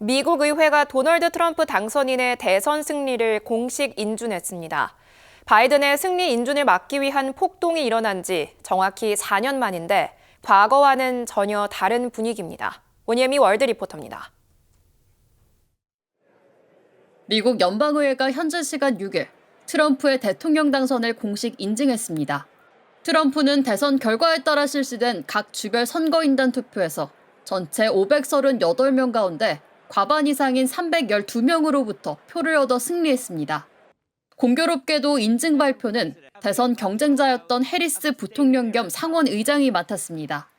미국 의회가 도널드 트럼프 당선인의 대선 승리를 공식 인준했습니다. 바이든의 승리 인준을 막기 위한 폭동이 일어난 지 정확히 4년 만인데 과거와는 전혀 다른 분위기입니다. 원예미 월드 리포터입니다. 미국 연방의회가 현재 시간 6일 트럼프의 대통령 당선을 공식 인증했습니다. 트럼프는 대선 결과에 따라 실시된 각 주별 선거인단 투표에서 전체 538명 가운데 과반 이상인 312명으로부터 표를 얻어 승리했습니다. 공교롭게도 인증 발표는 대선 경쟁자였던 해리스 부통령 겸 상원 의장이 맡았습니다.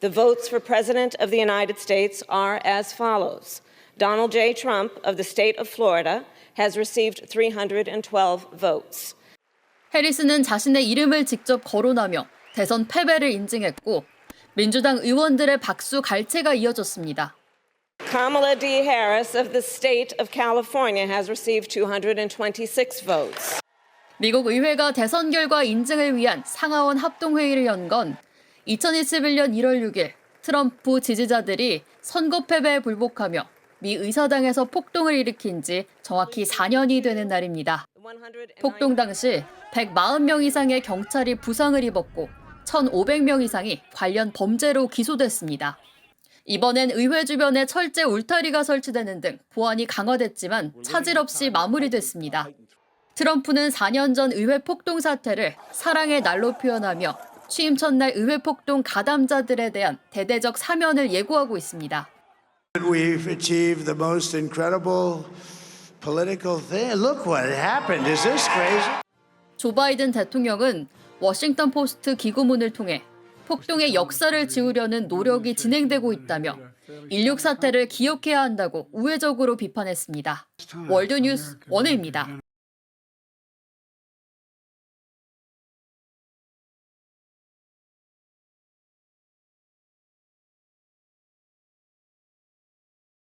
The votes for President of the United States are as follows Donald J. Trump of the state of Florida has received 312 votes. 해리스는 자신의 이름을 직접 거론하며 대선 패배를 인증했고 민주당 의원들의 박수 갈채가 이어졌습니다. Kamala D. Harris of the state of California has received 226 votes. 미국 의회가 대선 결과 인증을 위한 상하원 합동회의를 연 건 2021년 1월 6일 트럼프 지지자들이 선거 패배에 불복하며 미 의사당에서 폭동을 일으킨 지 정확히 4년이 되는 날입니다. 폭동 당시 140명 이상의 경찰이 부상을 입었고 1,500명 이상이 관련 범죄로 기소됐습니다. 이번엔 의회 주변에 철제 울타리가 설치되는 등 보안이 강화됐지만 차질 없이 마무리됐습니다. 트럼프는 4년 전 의회 폭동 사태를 사랑의 날로 표현하며 취임 첫날 의회 폭동 가담자들에 대한 대대적 사면을 예고하고 있습니다. We've achieved the most incredible political thing. Look what happened. Is this crazy? 조 바이든 대통령은 워싱턴 포스트 기고문을 통해 폭동의 역사를 지우려는 노력이 진행되고 있다며 인륙 사태를 기억해야 한다고 우회적으로 비판했습니다. 월드뉴스 원혜입니다.